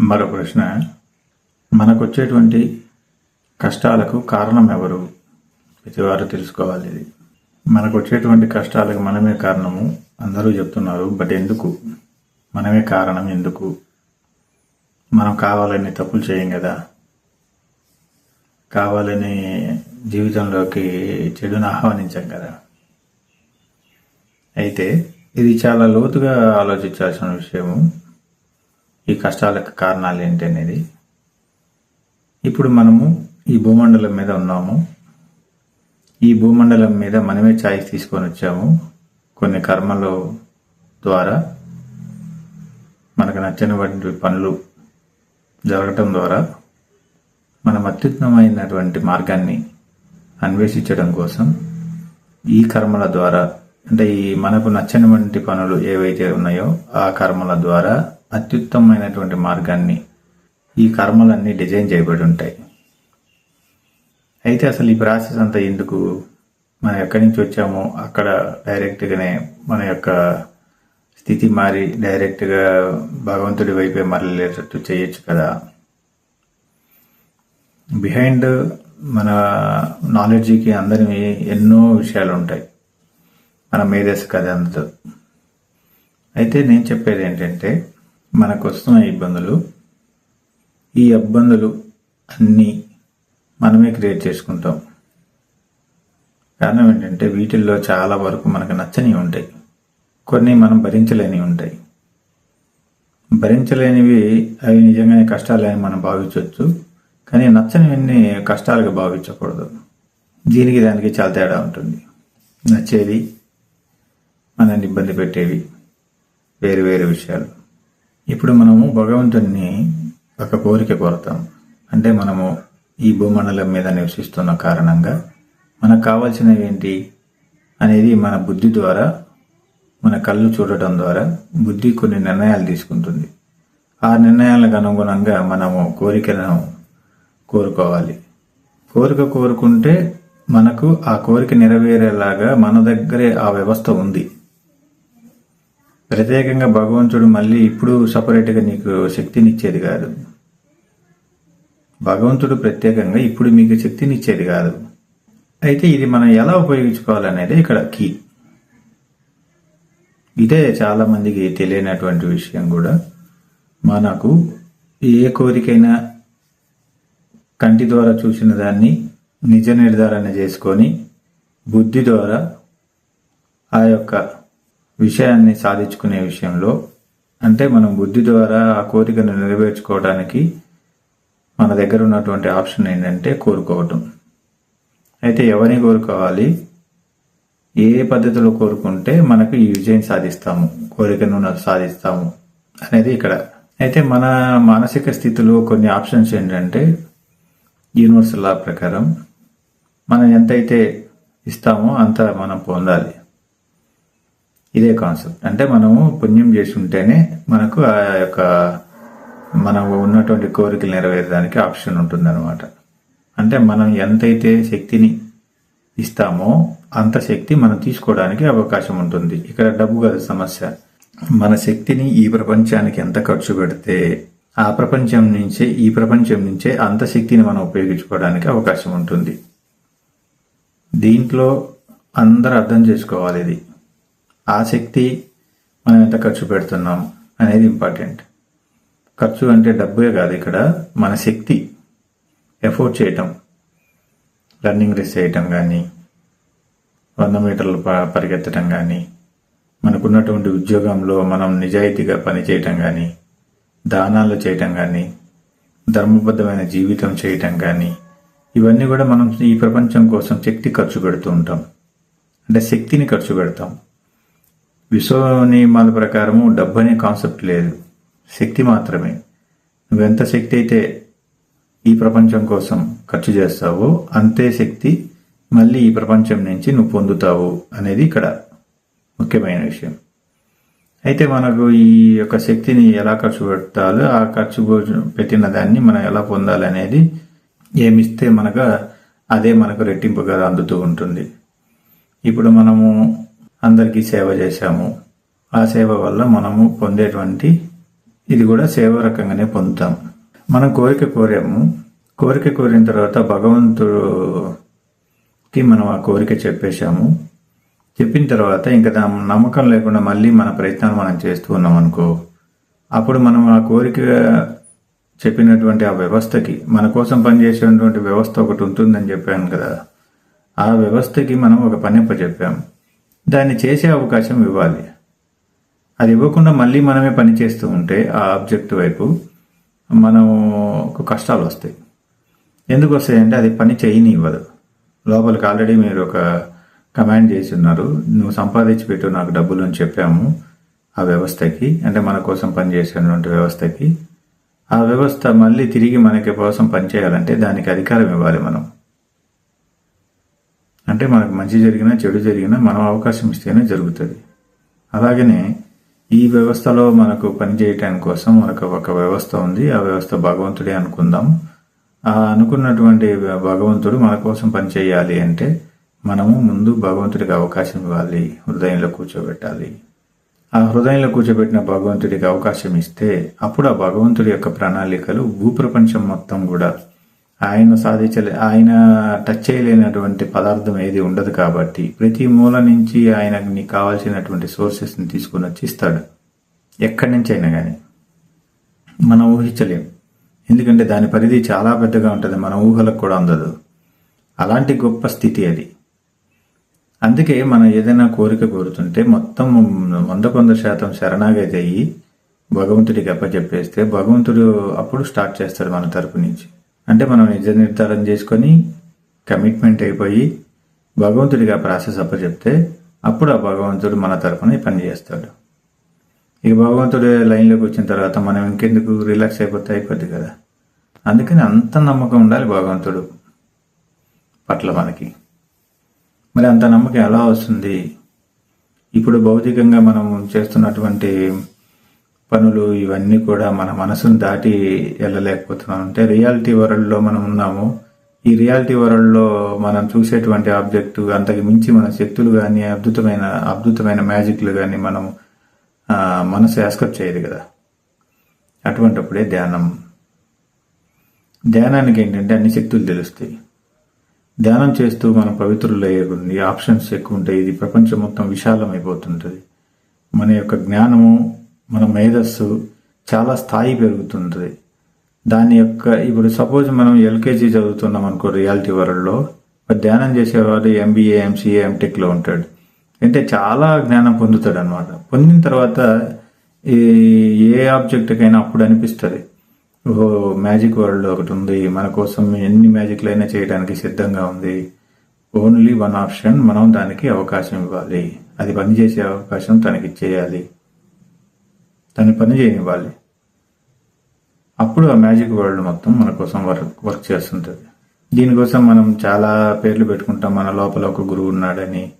మరో ప్రశ్న. మనకొచ్చేటువంటి కష్టాలకు కారణం ఎవరు ప్రతివారు తెలుసుకోవాలి ఇది. మనకు వచ్చేటువంటి కష్టాలకు మనమే కారణము. అందరూ చెప్తున్నారు బట్ ఎందుకు? మనమే కారణం ఎందుకు? మనం కావాలని తప్పులు చేయం కదా. కావాలని జీవితంలోకి చెడును ఆహ్వానించాం కదా. అయితే ఇది చాలా లోతుగా ఆలోచించాల్సిన విషయము. ఈ కష్టాలకు కారణాలు ఏంటి అనేది. ఇప్పుడు మనము ఈ భూమండలం మీద ఉన్నాము. ఈ భూమండలం మీద మనమే ఛాయిస్ తీసుకొని వచ్చాము. కొన్ని కర్మల ద్వారా మనకు నచ్చినటువంటి పనులు జరగటం ద్వారా మనం అత్యుత్తమైనటువంటి మార్గాన్ని అన్వేషించడం కోసం ఈ కర్మల ద్వారా అంటే ఈ మనకు నచ్చినటువంటి పనులు ఏవైతే ఉన్నాయో ఆ కర్మల ద్వారా అత్యుత్తమైనటువంటి మార్గాన్ని ఈ కర్మలన్నీ డిజైన్ చేయబడి ఉంటాయి. అయితే అసలు ఈ ప్రాసెస్ అంతా ఎందుకు మనం ఎక్కడి నుంచి వచ్చామో అక్కడ డైరెక్ట్గానే మన యొక్క స్థితి మారి డైరెక్ట్గా భగవంతుడి వైపే మరలేటట్టు చేయొచ్చు కదా. బిహైండ్ మన నాలెడ్జ్కి అందరి ఎన్నో విషయాలు ఉంటాయి. మన మేధస్సు కథ అందదు అయితే నేను చెప్పేది ఏంటంటే మనకు వస్తున్న ఇబ్బందులు ఈ ఇబ్బందులు అన్నీ మనమే క్రియేట్ చేసుకుంటాం. కారణం ఏంటంటే వీటిల్లో చాలా వరకు మనకు నచ్చనివి ఉంటాయి. కొన్ని మనం భరించలేనివి ఉంటాయి. భరించలేనివి అవి నిజంగానే కష్టాలని మనం భావించవచ్చు. కానీ నచ్చనివన్నీ కష్టాలుగా భావించకూడదు. దీనికి దానికి చాలా తేడా ఉంటుంది. నచ్చేది మనల్ని ఇబ్బంది పెట్టేవి వేరు వేరు విషయాలు. ఇప్పుడు మనము భగవంతుని ఒక కోరిక కోరతాం. అంటే మనము ఈ భూమండలం మీద నివసిస్తున్న కారణంగా మనకు కావాల్సినవి ఏంటి అనేది మన బుద్ధి ద్వారా మన కళ్ళు చూడటం ద్వారా బుద్ధి కొన్ని నిర్ణయాలు తీసుకుంటుంది. ఆ నిర్ణయాలకు అనుగుణంగా మనము కోరికలను కోరుకోవాలి. కోరిక కోరుకుంటే మనకు ఆ కోరిక నెరవేరేలాగా మన దగ్గరే ఆ వ్యవస్థ ఉంది. ప్రత్యేకంగా భగవంతుడు మళ్ళీ ఇప్పుడు సపరేట్గా నీకు శక్తినిచ్చేది కాదు. భగవంతుడు ప్రత్యేకంగా ఇప్పుడు మీకు శక్తినిచ్చేది కాదు. అయితే ఇది మనం ఎలా ఉపయోగించుకోవాలనేది ఇక్కడ కీ ఇదే చాలామందికి తెలియనటువంటి విషయం కూడా. మనకు ఏ కోరికైనా కంటి ద్వారా చూసిన దాన్ని నిజ నిర్ధారణ చేసుకొని బుద్ధి ద్వారా ఆ యొక్క విషయాన్ని సాధించుకునే విషయంలో అంటే మనం బుద్ధి ద్వారా ఆ కోరికను నెరవేర్చుకోవడానికి మన దగ్గర ఉన్నటువంటి ఆప్షన్ ఏంటంటే కోరుకోవటం. అయితే ఎవరిని కోరుకోవాలి? ఏ పద్ధతిలో కోరుకుంటే మనకు ఈ విజయం సాధిస్తాము కోరికను సాధిస్తాము అనేది ఇక్కడ. అయితే మన మానసిక స్థితిలో కొన్ని ఆప్షన్స్ ఏంటంటే యూనివర్సల్ లా ప్రకారం మనం ఎంతైతే ఇస్తామో అంత మనం పొందాలి. ఇదే కాన్సెప్ట్ అంటే మనము పుణ్యం చేసి ఉంటేనే మనకు ఆ యొక్క మనం ఉన్నటువంటి కోరికలు నెరవేరడానికి ఆప్షన్ ఉంటుందన్నమాట. అంటే మనం ఎంతైతే శక్తిని ఇస్తామో అంత శక్తి మనం తీసుకోవడానికి అవకాశం ఉంటుంది. ఇక్కడ డబ్బు గల సమస్య. మన శక్తిని ఈ ప్రపంచానికి ఎంత ఖర్చు పెడితే ఆ ప్రపంచం నుంచే ఈ ప్రపంచం నుంచే అంత శక్తిని మనం ఉపయోగించుకోవడానికి అవకాశం ఉంటుంది. దీంట్లో అందరూ అర్థం చేసుకోవాలి ఇది. ఆ శక్తి మనం ఎంత ఖర్చు పెడుతున్నాం అనేది ఇంపార్టెంట్. ఖర్చు అంటే డబ్బే కాదు ఇక్కడ మన శక్తి. ఎఫోర్డ్ చేయటం. రన్నింగ్ రేస్ చేయటం కానీ వంద మీటర్లు ప- పరిగెత్తడం కానీ మనకున్నటువంటి ఉద్యోగంలో మనం నిజాయితీగా పనిచేయటం కానీ దానాలు చేయటం కానీ ధర్మబద్ధమైన జీవితం చేయటం కానీ ఇవన్నీ కూడా మనం ఈ ప్రపంచం కోసం శక్తి ఖర్చు పెడుతూ ఉంటాం. అంటే శక్తిని ఖర్చు పెడతాం. విశ్వ నియమాల ప్రకారము డబ్బు అనే కాన్సెప్ట్ లేదు. శక్తి మాత్రమే. నువ్వెంత శక్తి అయితే ఈ ప్రపంచం కోసం ఖర్చు చేస్తావో అంతే శక్తి మళ్ళీ ఈ ప్రపంచం నుంచి నువ్వు పొందుతావు అనేది ఇక్కడ ముఖ్యమైన విషయం. అయితే మనకు ఈ యొక్క శక్తిని ఎలా ఖర్చు పెట్టాలో ఆ ఖర్చు పెట్టిన దాన్ని మనం ఎలా పొందాలి అనేది ఏమిస్తే మనకు అదే మనకు రెట్టింపుగా అందుతూ ఉంటుంది. ఇప్పుడు మనము అందరికీ సేవ చేశాము. ఆ సేవ వల్ల మనము పొందేటువంటి ఇది కూడా సేవ రకంగానే పొందుతాం. మనం కోరిక కోరాము. కోరిక కోరిన తర్వాత భగవంతుడికి మనం ఆ కోరిక చెప్పేశాము. చెప్పిన తర్వాత ఇంకా దాని నమ్మకం లేకుండా మళ్ళీ మన ప్రయత్నాలు మనం చేస్తూ ఉన్నాం అనుకో అప్పుడు మనం ఆ కోరిక చెప్పినటువంటి ఆ వ్యవస్థకి మన కోసం పనిచేసేటువంటి వ్యవస్థ ఒకటి ఉంటుందని చెప్పాను కదా. ఆ వ్యవస్థకి మనం ఒక పని చెప్పాము దాన్ని చేసే అవకాశం ఇవ్వాలి. అది ఇవ్వకుండా మళ్ళీ మనమే పని చేస్తూ ఉంటే ఆ ఆబ్జెక్ట్ వైపు మనం కష్టాలు వస్తాయి. ఎందుకు వస్తాయంటే అది పని చేయని ఇవ్వదు లోపలికి ఆల్రెడీ మీరు ఒక కమాండ్ చేసి ఉన్నారు నువ్వు సంపాదించి పెట్టు నాకు డబ్బులు అని చెప్పాము ఆ వ్యవస్థకి. అంటే మన కోసం పనిచేసేటువంటి వ్యవస్థకి. ఆ వ్యవస్థ మళ్ళీ తిరిగి మనకి కోసం పనిచేయాలంటే దానికి అధికారం ఇవ్వాలి మనం. అంటే మనకు మంచి జరిగినా చెడు జరిగినా మనం అవకాశం ఇస్తేనే జరుగుతుంది. అలాగనే ఈ వ్యవస్థలో మనకు పనిచేయటానికి కోసం మనకు ఒక వ్యవస్థ ఉంది. ఆ వ్యవస్థ భగవంతుడే అనుకుందాం. ఆ అనుకున్నటువంటి భగవంతుడు మన కోసం పనిచేయాలి అంటే మనము ముందు భగవంతుడికి అవకాశం ఇవ్వాలి. హృదయంలో కూర్చోబెట్టాలి. ఆ హృదయంలో కూర్చోబెట్టిన భగవంతుడికి అవకాశం ఇస్తే అప్పుడు ఆ భగవంతుడి యొక్క ప్రణాళికలు భూప్రపంచం మొత్తం కూడా ఆయన సాధించలే ఆయన టచ్ చేయలేనటువంటి పదార్థం ఏది ఉండదు కాబట్టి ప్రతి మూల నుంచి ఆయనకి కావాల్సినటువంటి సోర్సెస్ని తీసుకుని వచ్చి ఇస్తాడు. ఎక్కడి నుంచి అయినా కానీ మనం ఊహించలేం ఎందుకంటే దాని పరిధి చాలా పెద్దగా ఉంటుంది మన ఊహలకు కూడా అందదు. అలాంటి గొప్ప స్థితి అది. అందుకే మనం ఏదైనా కోరిక కోరుతుంటే మొత్తం వంద కొంద శాతం శరణాగతి అయ్యి భగవంతుడికి అప్పచెప్పేస్తే భగవంతుడు అప్పుడు స్టార్ట్ చేస్తాడు మన తరపు నుంచి. అంటే మనం నిజ నిర్ధారం చేసుకొని కమిట్మెంట్ అయిపోయి భగవంతుడిగా ప్రాసెస్ అప్పచెప్తే అప్పుడు ఆ భగవంతుడు మన తరఫున పని చేస్తాడు. ఇక భగవంతుడు లైన్లోకి వచ్చిన తర్వాత మనం ఇంకెందుకు రిలాక్స్ అయిపోతే అయిపోద్ది కదా. అందుకని అంత నమ్మకం ఉండాలి భగవంతుడు పట్ల మనకి. మరి అంత నమ్మకం ఎలా వస్తుంది? ఇప్పుడు భౌతికంగా మనం చేస్తున్నటువంటి పనులు ఇవన్నీ కూడా మన మనసును దాటి వెళ్ళలేకపోతున్నాం. అంటే రియాలిటీ వరల్డ్లో మనం ఉన్నాము. ఈ రియాలిటీ వరల్డ్లో మనం చూసేటువంటి ఆబ్జెక్ట్ అంతకు మించి మన శక్తులు కానీ అద్భుతమైన అద్భుతమైన మ్యాజిక్లు కానీ మనం మనసు యాస్కప్ చేయదు కదా. అటువంటిప్పుడే ధ్యానం. ధ్యానానికి ఏంటంటే అన్ని శక్తులు తెలుస్తాయి. ధ్యానం చేస్తూ మనం పవిత్రులు అయ్యే ఆప్షన్స్ ఎక్కువ ఉంటాయి. ఇది ప్రపంచం మొత్తం విశాలమైపోతుంటుంది. మన యొక్క జ్ఞానము మన మేధస్సు చాలా స్థాయి పెరుగుతుంది. దాని యొక్క ఇప్పుడు సపోజ్ మనం ఎల్కేజీ చదువుతున్నాం అనుకో రియాలిటీ వరల్డ్లో ధ్యానం చేసేవాడు ఎంబీఏ ఎంసీఏ ఎంటెక్లో ఉంటాడు. అంటే చాలా జ్ఞానం పొందుతాడు అనమాట పొందిన తర్వాత ఏ ఆబ్జెక్ట్కైనా అప్పుడు అనిపిస్తుంది. ఓహో మ్యాజిక్ వరల్డ్ ఒకటి ఉంది. మన కోసం ఎన్ని మ్యాజిక్లు అయినా చేయడానికి సిద్ధంగా ఉంది. ఓన్లీ వన్ ఆప్షన్ మనం దానికి అవకాశం ఇవ్వాలి. అది పనిచేసే అవకాశం తనకి ఇచ్చేయాలి. తను పని చేయనివ్వాలి. అప్పుడు ఆ మ్యాజిక్ వరల్డ్ మొత్తం మన కోసం వర్క్ వర్క్ చేస్తుంటుంది. దీనికోసం మనం చాలా పేర్లు పెట్టుకుంటాం. మన లోపల ఒక గురువు ఉన్నాడని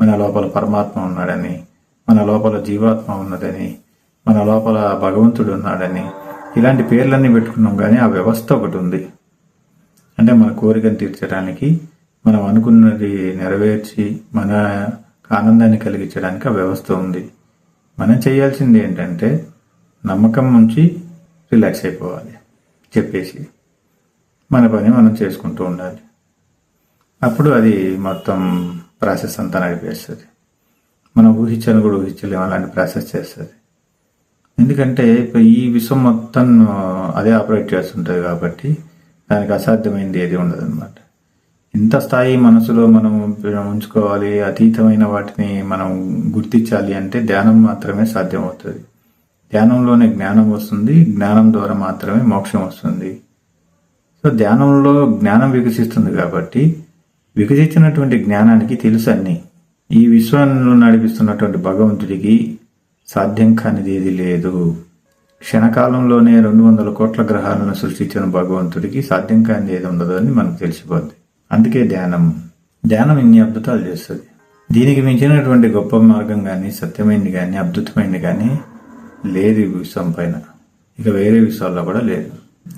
మన లోపల పరమాత్మ ఉన్నాడని మన లోపల జీవాత్మ ఉన్నదని మన లోపల భగవంతుడు ఉన్నాడని ఇలాంటి పేర్లన్నీ పెట్టుకున్నాం కానీ ఆ వ్యవస్థ ఒకటి ఉంది. అంటే మన కోరికను తీర్చడానికి మనం అనుకున్నది నెరవేర్చి మన ఆనందాన్ని కలిగించడానికి ఆ వ్యవస్థ ఉంది. మనం చేయాల్సింది ఏంటంటే నమ్మకం నుంచి రిలాక్స్ అయిపోవాలి చెప్పేసి మన పని మనం చేసుకుంటూ ఉండాలి. అప్పుడు అది మొత్తం ప్రాసెస్ అంతా నడిపేస్తుంది. మనం ఊహించని కూడా ఊహించలేము అలాంటి ప్రాసెస్ చేస్తుంది. ఎందుకంటే ఇప్పుడు ఈ విశ్వం మొత్తం అదే ఆపరేట్ చేస్తుంటుంది కాబట్టి దానికి అసాధ్యమైంది ఏది ఉండదు అనమాట ఇంత స్థాయి మనసులో మనం ఉంచుకోవాలి అతీతమైన వాటిని మనం గుర్తించాలి అంటే ధ్యానం మాత్రమే సాధ్యమవుతుంది. ధ్యానంలోనే జ్ఞానం వస్తుంది జ్ఞానం ద్వారా మాత్రమే మోక్షం వస్తుంది. సో ధ్యానంలో జ్ఞానం వికసిస్తుంది కాబట్టి వికసించినటువంటి జ్ఞానానికి తెలుసు ఈ విశ్వంలో నడిపిస్తున్నటువంటి భగవంతుడికి సాధ్యం కానిది ఏది లేదు. క్షణకాలంలోనే రెండు వందల కోట్ల గ్రహాలను సృష్టించిన భగవంతుడికి సాధ్యం కానిది ఏది ఉండదు అని మనకు తెలిసిపోద్ది. అందుకే ధ్యానం. ధ్యానం ఇన్ని అద్భుతాలు చేస్తుంది. దీనికి మించినటువంటి గొప్ప మార్గం కానీ సత్యమైంది కానీ అద్భుతమైంది కానీ లేదు ఈ విశ్వం పైన. ఇక వేరే విషయాల్లో కూడా లేదు.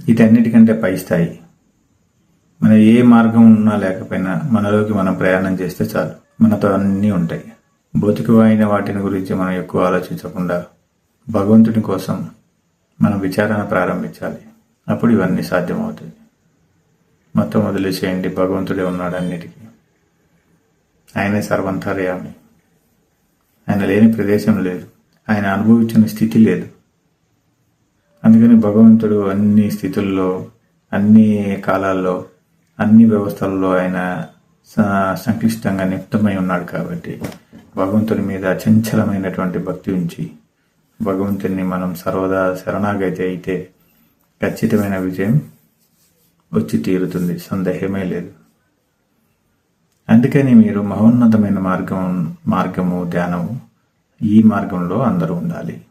ఇటన్నిటికంటే పై స్థాయి. మన ఏ మార్గం ఉన్నా లేకపోయినా మనలోకి మనం ప్రయాణం చేస్తే చాలు. మనతో అన్నీ ఉంటాయి. భౌతికమైన వాటిని గురించి మనం ఎక్కువ ఆలోచించకుండా భగవంతుని కోసం మనం విచారణ ప్రారంభించాలి. అప్పుడు ఇవన్నీ సాధ్యమవుతాయి. మొత్తం వదిలేసేయండి భగవంతుడే ఉన్నాడు అన్నిటికీ ఆయనే సర్వంతర్యామి. ఆయన లేని ప్రదేశం లేదు. ఆయన అనుభవించిన స్థితి లేదు. అందుకని భగవంతుడు అన్ని స్థితుల్లో అన్ని కాలాల్లో అన్ని వ్యవస్థల్లో ఆయన స- సంక్లిష్టంగా నిప్తమై ఉన్నాడు కాబట్టి భగవంతుని మీద చంచలమైనటువంటి భక్తి ఉంచి భగవంతుని మనం సర్వదా శరణాగతి అయితే ఖచ్చితమైన విజయం వచ్చి తీరుతుంది. సందేహమే లేదు. అందుకని మీరు మహోన్నతమైన మార్గం మార్గము ధ్యానము ఈ మార్గంలో అందరూ ఉండాలి.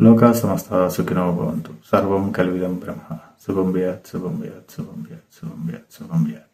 లోకా సమస్త సుఖినో భవంతు. సర్వం కలివిదం బ్రహ్మ. శుభం బియాత్ శుభం బియాత్ శుభం బియాత్ శుభం బియాత్ శుభం బియాత్